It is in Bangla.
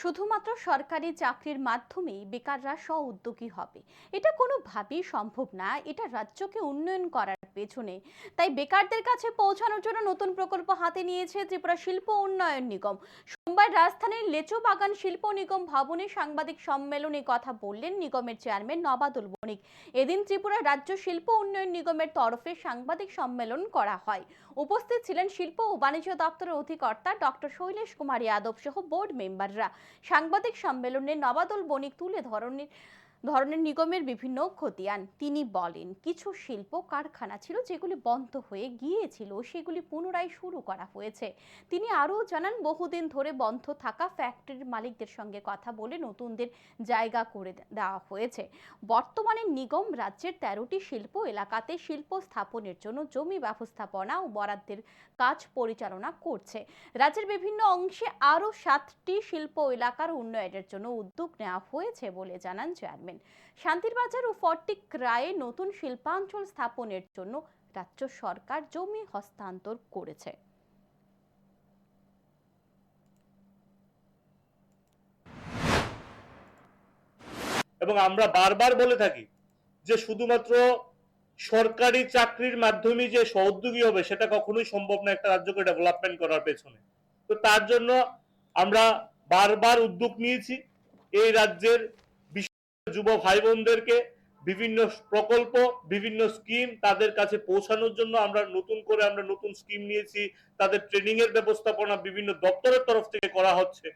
শুধুমাত্র সরকারি চাকরির মাধ্যমেই বেকাররা স্ব উদ্যোগী হবে। এটা কোনোভাবেই সম্ভব না, এটা রাজ্যকে উন্নয়ন করার পেছনে। তাই বেকারদের কাছে পৌঁছানোর জন্য নতুন প্রকল্প হাতে নিয়েছে ত্রিপুরা শিল্প উন্নয়ন নিগম। সোমবার রাজধানীর লেচু বাগান শিল্প নিগম ভবনে সাংবাদিক সম্মেলনে কথা বললেন নিগমের চেয়ারম্যান নবাদুল বণিক এদিন ত্রিপুরা রাজ্য শিল্প উন্নয়ন নিগমের তরফে সাংবাদিক সম্মেলন করা হয়। উপস্থিত ছিলেন শিল্প ও বাণিজ্য দপ্তরের অধিকর্তা ডক্টর শৈলেশ কুমার যাদব সহ বোর্ড মেম্বাররা। সাংবাদিক সম্মেলনে নবাদুল বণিক তুলে ধরনের ধরনের নিগমের বিভিন্ন খতিয়ান। তিনি বলেন, কিছু শিল্প কারখানা ছিল যেগুলি বন্ধ হয়ে গিয়েছিল, সেগুলি পুনরায় শুরু করা হয়েছে। তিনি আরও জানান, বহুদিন ধরে বন্ধ থাকা ফ্যাক্টরির মালিকদের সঙ্গে কথা বলে নতুনদের জায়গা করে দেওয়া হয়েছে। বর্তমানে নিগম রাজ্যের তেরোটি শিল্প এলাকাতে শিল্প স্থাপনের জন্য জমি ব্যবস্থাপনা ও বরাদ্দের কাজ পরিচালনা করছে। রাজ্যের বিভিন্ন অংশে আরও সাতটি শিল্প এলাকার উন্নয়নের জন্য উদ্যোগ নেওয়া হয়েছে বলে জানান চেয়ারম্যান শান্তিরবাজার ও ফটিক রায়ে নতুন শিল্পাঞ্চল স্থাপনের জন্য রাজ্য সরকার জমি হস্তান্তর করেছে। এবং আমরা বারবার বলে থাকি যে শুধুমাত্র সরকারি চাকরির মাধ্যমে যে সহযোগী হবে সেটা কখনোই সম্ভব না একটা রাজ্যকে ডেভেলপমেন্ট করার পেছনে। তো তার জন্য আমরা বারবার উদ্যোগ নিয়েছি এই রাজ্যের যুব ভাই বোনদেরকে বিভিন্ন প্রকল্প, বিভিন্ন স্কিম তাদের কাছে পৌঁছানোর জন্য আমরা নতুন করে আমরা নতুন স্কিম নিয়েছি। তাদের ট্রেনিং এর ব্যবস্থাপনা বিভিন্ন দপ্তরের তরফ থেকে করা হচ্ছে।